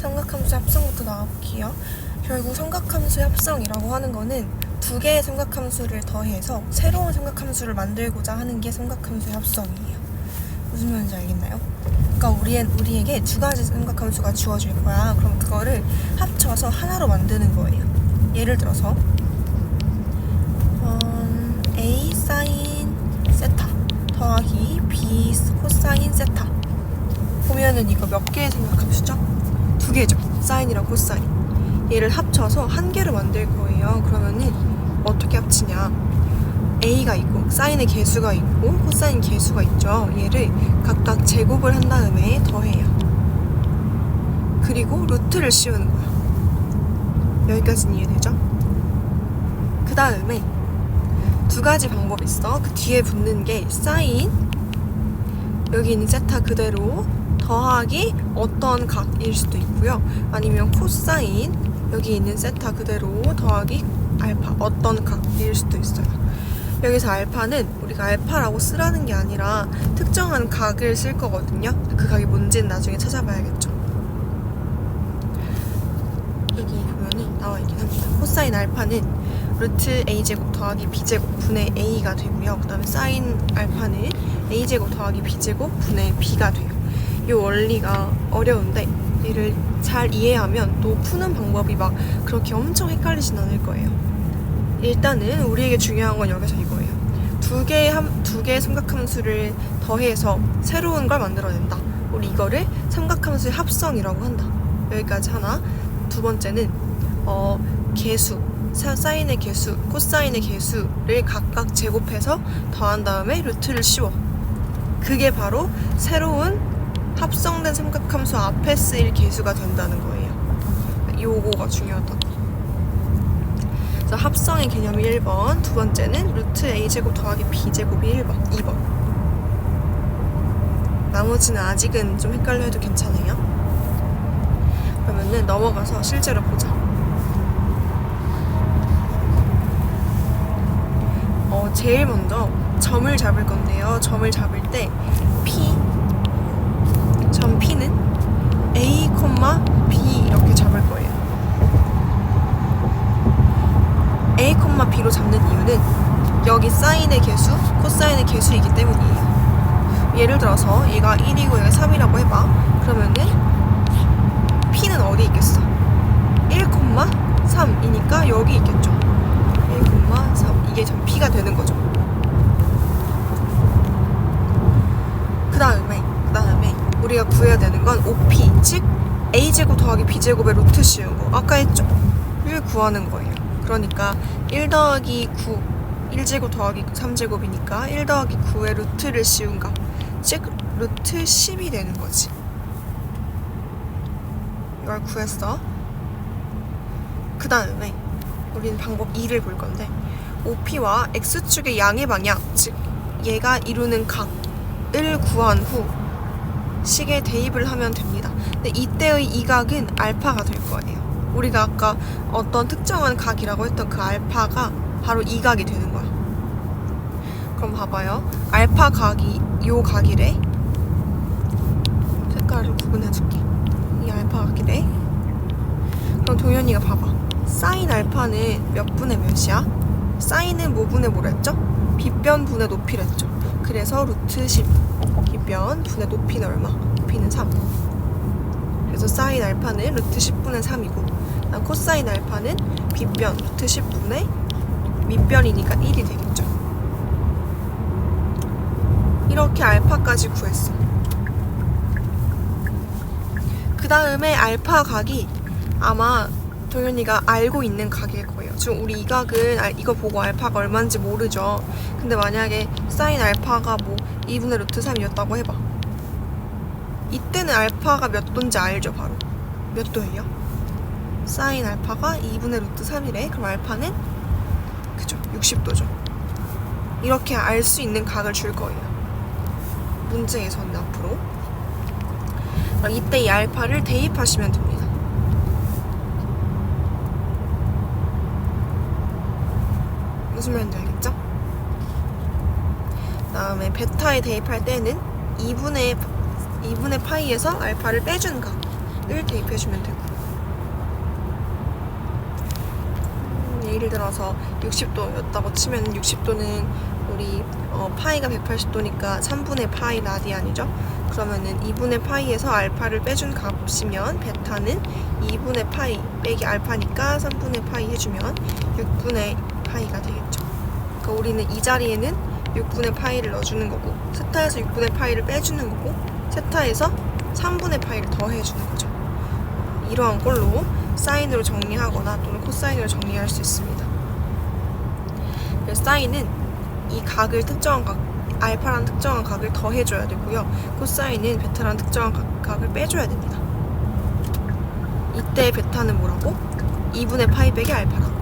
삼각함수 합성부터 나와볼게요. 결국 삼각함수 합성이라고 하는 거는 두 개의 삼각함수를 더해서 새로운 삼각함수를 만들고자 하는 게 삼각함수의 합성이에요. 무슨 말인지 알겠나요? 그러니까 우리엔, 우리에게 두 가지 삼각함수가 주어질 거야. 그럼 그거를 합쳐서 하나로 만드는 거예요. 예를 들어서 음, A 사인 세타 더하기 B 코사인 세타 보면은 이거 몇 개의 삼각함수죠? 두 개죠. 사인이랑 코사인. 얘를 합쳐서 한 개를 만들 거예요. 그러면은 어떻게 합치냐? A가 있고 사인의 개수가 있고 코사인 개수가 있죠. 얘를 각각 제곱을 한 다음에 더해요. 그리고 루트를 씌우는 거야. 여기까지는 이해되죠? 그 다음에 두 가지 방법이 있어. 그 뒤에 붙는 게 사인 여기 있는 세타 그대로 더하기 어떤 각일 수도 있고요. 아니면 코사인 여기 있는 세타 그대로 더하기 알파 어떤 각일 수도 있어요. 여기서 알파는 우리가 알파라고 쓰라는 게 아니라 특정한 각을 쓸 거거든요. 그 각이 뭔지는 나중에 찾아봐야겠죠. 여기 보면은 나와 있긴 합니다. 코사인 알파는 루트 a 제곱 더하기 b 제곱 분의 a가 되고요. 그다음에 사인 알파는 a 제곱 더하기 b 제곱 분의 b가 돼요. 이 원리가 어려운데 얘를 잘 이해하면 또 푸는 방법이 막 그렇게 엄청 헷갈리진 않을 거예요. 일단은 우리에게 중요한 건 여기서 이거예요. 두 개의 함, 두 개의 삼각함수를 더해서 새로운 걸 만들어낸다. 우리 이거를 삼각함수의 합성이라고 한다. 여기까지 하나. 두 번째는 어, 개수, 사- 사인의 개수, 코사인의 개수를 각각 제곱해서 더한 다음에 루트를 씌워. 그게 바로 새로운 합성된 삼각함수 앞에 쓰일 개수가 된다는 거예요. 요거가 중요하다. 그래서 합성의 개념이 1번, 두 번째는 루트 a제곱 더하기 b제곱이 1번, 2번. 나머지는 아직은 좀 헷갈려 해도 괜찮아요. 그러면은 넘어가서 실제로 보자. 어, 제일 먼저 점을 잡을 건데요. 점을 잡을 때 P A, B 이렇게 잡을 거예요. A, B로 잡는 이유는 여기 사인의 개수, 코사인의 개수이기 때문이에요. 예를 들어서 얘가 1이고 얘가 3이라고 해봐. 그러면은 P는 어디 있겠어? 1, 3이니까 여기 있겠죠. 1, 3 이게 점 P가 되는 거죠. 그 다음에 그 다음에 우리가 구해야 되는 건 OP 즉 A 제곱 더하기 B 제곱의 루트 씌운 거 아까 했죠. 를 구하는 거예요. 그러니까 1 더하기 9 1제곱 더하기 3제곱이니까 1 더하기 9의 루트를 씌운 값. 즉 루트 10이 되는 거지. 이걸 구했어. 그 다음에 우리는 방법 2를 볼 건데 OP와 X축의 양의 방향, 즉 얘가 이루는 각을 구한 후 식에 대입을 하면 됩니다. 근데 이때의 이 각은 알파가 될 거예요. 우리가 아까 어떤 특정한 각이라고 했던 그 알파가 바로 이 각이 되는 거야. 그럼 봐봐요. 알파 각이 요 각이래. 색깔을 구분해줄게. 이 알파 각이래. 그럼 동현이가 봐봐. 사인 알파는 몇 분의 몇이야? 사인은 뭐 분의 뭐랬죠? 빗변 분의 높이랬죠. 그래서 루트 10. 빗변 분의 높이는 얼마? 높이는 3. 그래서 사인 알파는 루트 10분의 3이고 코사인 알파는 빗변 루트 10분의 밑변이니까 1이 되겠죠. 이렇게 알파까지 구했어. 그 다음에 알파 각이 아마 동현이가 알고 있는 각일 거예요. 지금 우리 이 각은 알- 이거 보고 알파가 얼마인지 모르죠. 근데 만약에 사인 알파가 뭐 2분의 루트 3이었다고 해봐. 이때는 알파가 몇 도인지 알죠, 바로. 몇 도예요? 사인 알파가 2분의 루트 3이래. 그럼 알파는 그죠, 60도죠. 이렇게 알 수 있는 각을 줄 거예요. 문제에서는 앞으로. 이때 이 알파를 대입하시면 됩니다. 무슨 말인지 알겠죠? 다음에 베타에 대입할 때는 2분의 2분의 파이에서 알파를 빼준 각. 각을 대입해주면 되고 음, 예를 들어서 60도였다고 치면 60도는 우리 어, 파이가 180도니까 3분의 파이 라디안이죠. 그러면은 2분의 파이에서 알파를 빼준 값이면 베타는 2분의 파이 빼기 알파니까 3분의 파이 해주면 6분의 파이가 되겠죠. 그러니까 우리는 이 자리에는 6분의 파이를 넣어주는 거고 세타에서 6분의 파이를 빼주는 거고 세타에서 3분의 파이를 더해주는 거죠. 이러한 꼴로 사인으로 정리하거나 또는 코사인으로 정리할 수 있습니다. 그래서 사인은 이 각을 특정한 각, 알파라는 특정한 각을 더해줘야 되고요. 코사인은 베타라는 특정한 각, 각을 빼줘야 됩니다. 이때 베타는 뭐라고? 2분의 파이 빼기 알파라고.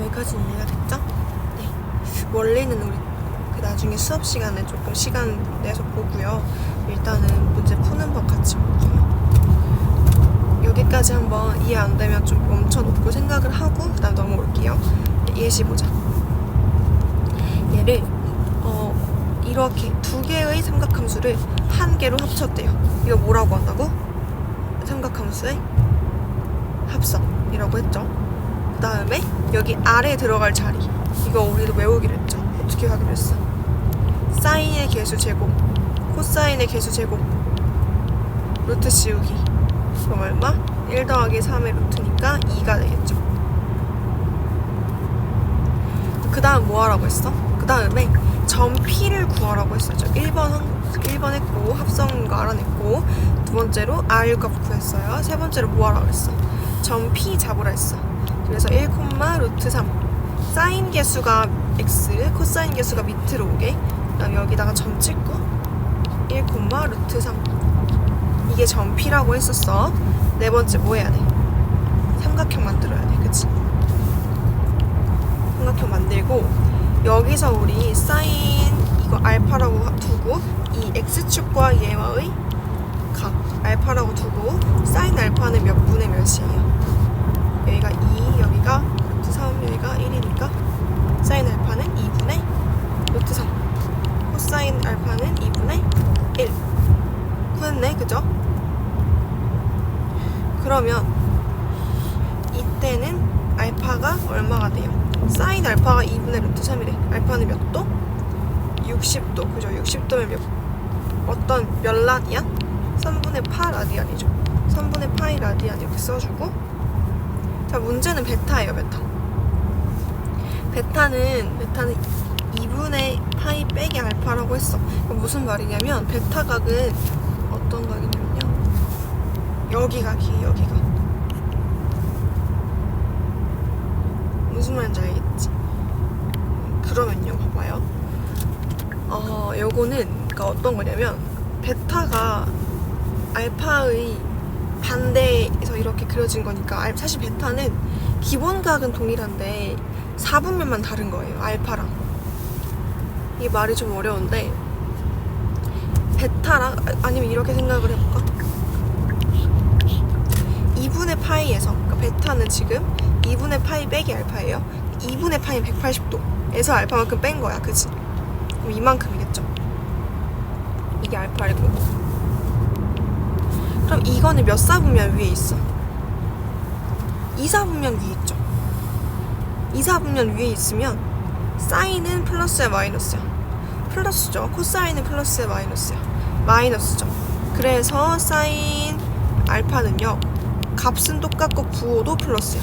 여기까지는 이해가 됐죠? 네. 원래는 우리 그 나중에 수업 시간에 조금 시간 내서 보고요. 일단은 문제 푸는 법 같이 볼게요. 여기까지 한번 이해 안 되면 좀 멈춰놓고 생각을 하고 그다음 넘어올게요. 네, 예시 보자. 얘를 어, 이렇게 두 개의 삼각함수를 한 개로 합쳤대요. 이거 뭐라고 한다고? 삼각함수의 합성이라고 했죠. 그 다음에 여기 아래 들어갈 자리 이거 우리도 외우기로 했죠. 어떻게 하기로 했어? 사인의 개수 제곱, 코사인의 개수 제곱, 루트 씌우기. 그럼 얼마? 1 더하기 3의 루트니까 2가 되겠죠. 그 다음 뭐 하라고 했어? 그 다음에 점 P를 구하라고 했었죠. 1번, 한, 1번 했고, 합성인 거 알아냈고, 두 번째로 R 값 구했어요. 세 번째로 뭐 하라고 했어? 점 P 잡으라 했어. 그래서 1, 루트 3. 사인 개수가 x, 코사인 개수가 밑으로 오게. 그다음 여기다가 점 찍고 1, 루트 3. 이게 점 P라고 했었어. 네 번째 뭐 해야 돼? 삼각형 만들어야 돼. 그치? 삼각형 만들고 여기서 우리 사인 이거 알파라고 두고 이 x축과 얘와의 각 알파라고 두고 사인 알파는 몇 분의 몇이에요? 여기가 2, 여기가 루트 3, 여기가 1이니까 사인 알파는 2분의 루트 3 코사인 알파는 2분의 1 구했네 그죠? 그러면 이때는 알파가 얼마가 돼요? 사인 알파가 2분의 루트 3이래 알파는 몇 도? 60도 그죠? 60도면 몇 어떤 몇 라디안? 3분의 파 라디안이죠 3분의 파이 라디안 이렇게 써주고 자 문제는 베타예요 베타. 베타는 베타는 2분의 파이 빼기 알파라고 했어. 무슨 말이냐면 베타 각은 어떤 각이냐면요. 여기 각이에요 여기가 무슨 말인지 알겠지? 그러면요 봐봐요. 어 요거는 그러니까 어떤 거냐면 베타가 알파의 반대에서 이렇게 그려진 거니까 알- 사실 베타는 기본각은 동일한데 4분면만 다른 거예요 알파랑. 이 말이 좀 어려운데 베타랑 아- 아니면 이렇게 생각을 해볼까? 2분의 파이에서 그러니까 베타는 지금 2분의 파이 빼기 알파예요. 2분의 파이 180도에서 알파만큼 뺀 거야 그치? 그럼 이만큼이겠죠? 이게 알파이고 그럼 이거는 몇 사분면 위에 있어? 2사분면 위에 있죠. 2사분면 위에 있으면 사인은 플러스야 마이너스야? 플러스죠. 코사인은 플러스야 마이너스야? 마이너스죠. 그래서 사인 알파는요. 값은 똑같고 부호도 플러스야.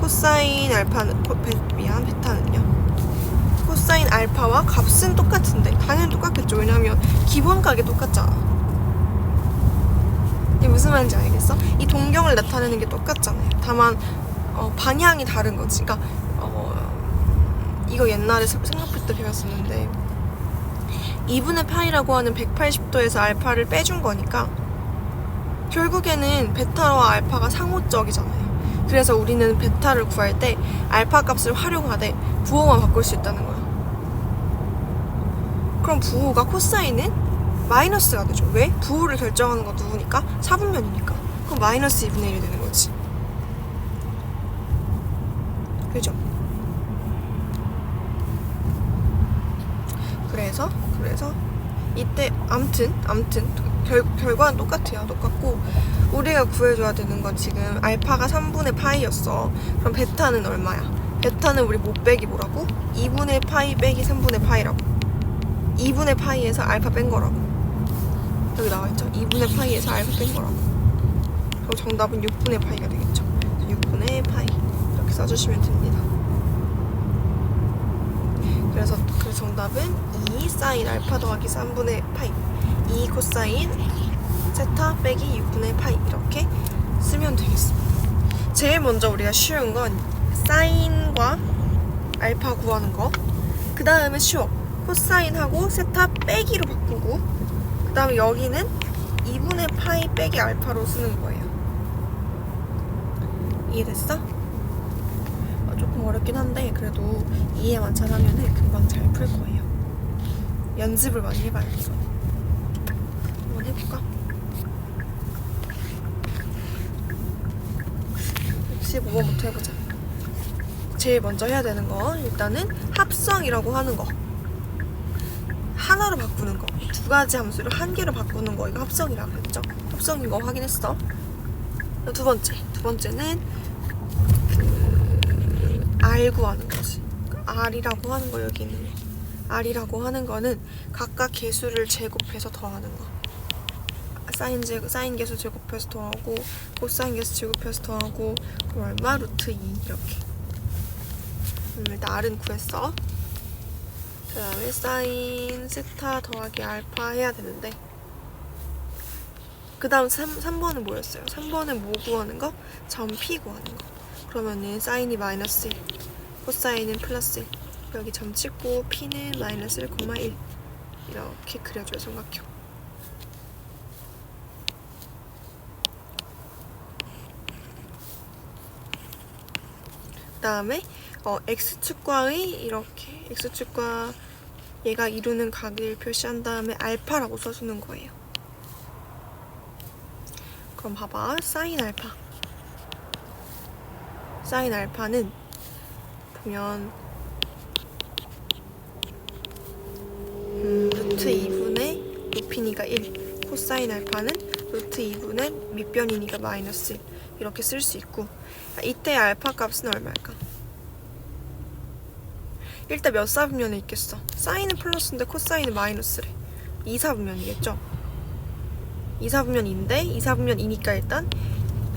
코사인 알파는 코, 베, 미안 베타는요. 코사인 알파와 값은 똑같은데 당연히 똑같겠죠. 왜냐하면 기본각이 똑같잖아. 이게 무슨 말인지 알겠어? 이 동경을 나타내는 게 똑같잖아요. 다만 어, 방향이 다른 거지. 그러니까 어, 이거 옛날에 생- 생각할 때 배웠었는데 2분의 파이라고 하는 180도에서 알파를 빼준 거니까 결국에는 베타와 알파가 상호적이잖아요. 그래서 우리는 베타를 구할 때 알파 값을 활용하되 부호만 바꿀 수 있다는 거야. 그럼 부호가 코사인은 마이너스가 되죠. 왜? 부호를 결정하는 건 누구니까? 4분면이니까. 그럼 마이너스 2분의 1이 되는 거지. 그죠? 그래서 그래서 이때 암튼 암튼 결, 결과는 똑같아요. 똑같고 우리가 구해줘야 되는 건 지금 알파가 3분의 파이였어. 그럼 베타는 얼마야? 베타는 우리 못 빼기 뭐라고? 2분의 파이 빼기 3분의 파이라고. 2분의 파이에서 알파 뺀 거라고. 여기 나와있죠? 2분의 파이에서 알파 뺀 거라고. 그럼 정답은 6분의 파이가 되겠죠. 6분의 파이 이렇게 써주시면 됩니다. 그래서 그 정답은 2 사인 알파 더하기 3분의 파이 2 코사인 세타 빼기 6분의 파이 이렇게 쓰면 되겠습니다. 제일 먼저 우리가 쉬운 건 사인과 알파 구하는 거. 그 다음에 쉬워. 코사인하고 세타 빼기로 바꾸고 그 다음에 여기는 2분의 파이 빼기 알파로 쓰는 거예요. 이해됐어? 어, 조금 어렵긴 한데 그래도 이해만 잘하면 금방 잘 풀 거예요. 연습을 많이 해봐야겠어. 한번 해볼까? 역시 5번부터 해보자. 제일 먼저 해야 되는 거 일단은 합성이라고 하는 거. 하나로 바꾸는 거. 두 가지 함수를 한 개로 바꾸는 거. 이거 합성이라고 했죠? 합성인 거 확인했어. 두 번째. 두 번째는 그 R 구하는 거지. R이라고 하는 거 여기 있는 거. R이라고 하는 거는 각각 개수를 제곱해서 더하는 거. 사인 제 사인 개수 제곱해서 더하고 코사인 개수 제곱해서 더하고 그럼 얼마 루트 2 이렇게. 음, 일단 R은 구했어. 그 다음에 사인 세타 더하기 알파 해야 되는데 그 다음 3, 3번은 뭐였어요? 3번은 뭐 구하는 거? 점 P 구하는 거 그러면은 사인이 마이너스 1 코사인은 플러스 1 여기 점 찍고 P는 마이너스 1,1 이렇게 그려줘요 삼각형 그 다음에 어, x축과의 이렇게 x축과 얘가 이루는 각을 표시한 다음에 알파라고 써주는 거예요. 그럼 봐봐. 사인 알파. 사인 알파는 보면 음, 루트 2분의 루피니가 1 코사인 알파는 루트 2분의 밑변이니까 마이너스 1 이렇게 쓸 수 있고 이때 알파 값은 얼마일까? 일단 몇 사분면에 있겠어? 사인은 플러스인데 코사인은 마이너스래. 2사분면이겠죠? 2사분면인데 2사분면이니까 일단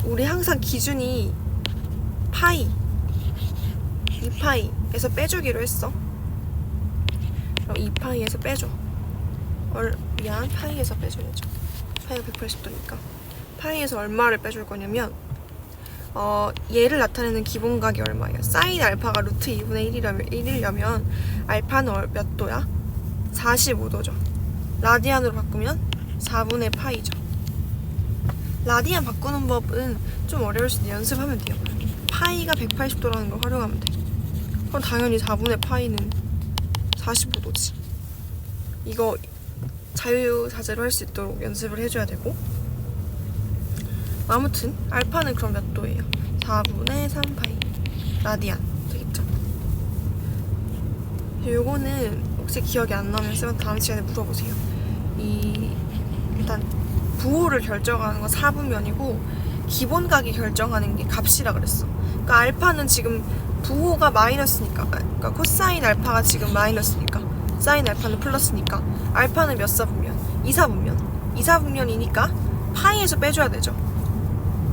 우리 항상 기준이 파이 2파이에서 빼주기로 했어. 그럼 2파이에서 빼줘. 얼, 미안 파이에서 빼줘야죠. 파이가 180도니까. 파이에서 얼마를 빼줄 거냐면 어, 얘를 나타내는 기본각이 얼마예요? 사인 알파가 루트 2분의 1이라면, 1이려면 알파는 얼- 몇 도야? 45도죠. 라디안으로 바꾸면 4분의 파이죠. 라디안 바꾸는 법은 좀 어려울 수도 있는데 연습하면 돼요. 파이가 180도라는 걸 활용하면 돼. 그럼 당연히 4분의 파이는 45도지. 이거 자유자재로 할 수 있도록 연습을 해줘야 되고 아무튼 알파는 그럼 몇 도예요? 4분의 3파이 라디안 되겠죠? 요거는 혹시 기억이 안 나면 쌤 다음 시간에 물어보세요. 이 일단 부호를 결정하는 건 4분면이고 기본각이 결정하는 게 값이라 그랬어. 그러니까 알파는 지금 부호가 마이너스니까 그러니까 코사인 알파가 지금 마이너스니까 사인 알파는 플러스니까 알파는 몇 사분면? 2사분면 2사분면이니까 파이에서 빼줘야 되죠.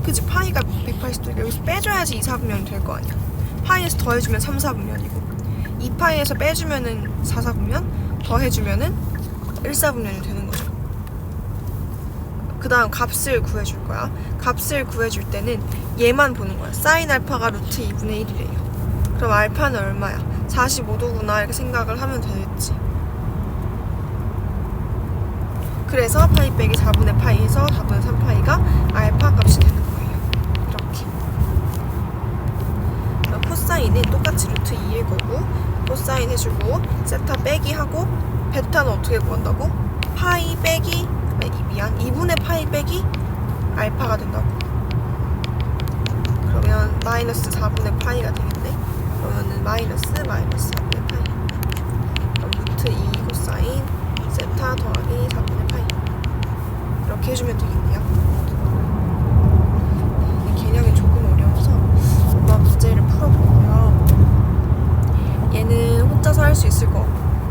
그치 파이가 180도니까 여기서 빼줘야지 2사분면이 될거 아니야. 파이에서 더해주면 3사분면이고 2 파이에서 빼주면은 4사분면 더해주면은 1사분면이 되는 거죠 그 다음 값을 구해줄 거야. 값을 구해줄 때는 얘만 보는 거야. 사인 알파가 루트 2분의 1이래요. 그럼 알파는 얼마야? 45도구나 이렇게 생각을 하면 되겠지. 그래서 파이 빼기 4분의 파이에서 4분의 3파이가 알파 값이 되는 거예요. 이렇게. 그럼 코사인은 똑같이 루트 2일 거고 코사인 해주고 세타 빼기 하고 베타는 어떻게 구한다고? 파이 빼기 아니 미안 2분의 파이 빼기 알파가 된다고. 그러면 마이너스 4분의 파이가 되겠네. 그러면은 마이너스 마이너스 4분의 파이. 그럼 루트 2 코사인 세타 더하기 4분의 파이. 이렇게 해주면 되겠네요. 이 개념이 조금 어려워서 엄마 문제를 풀어보고요. 얘는 혼자서 할 수 있을 것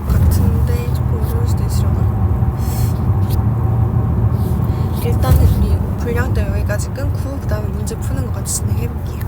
같은데 조금 어려울 수도 있으려나? 일단은 우리 분량도 여기까지 끊고 그 다음에 문제 푸는 거 같이 진행해볼게요.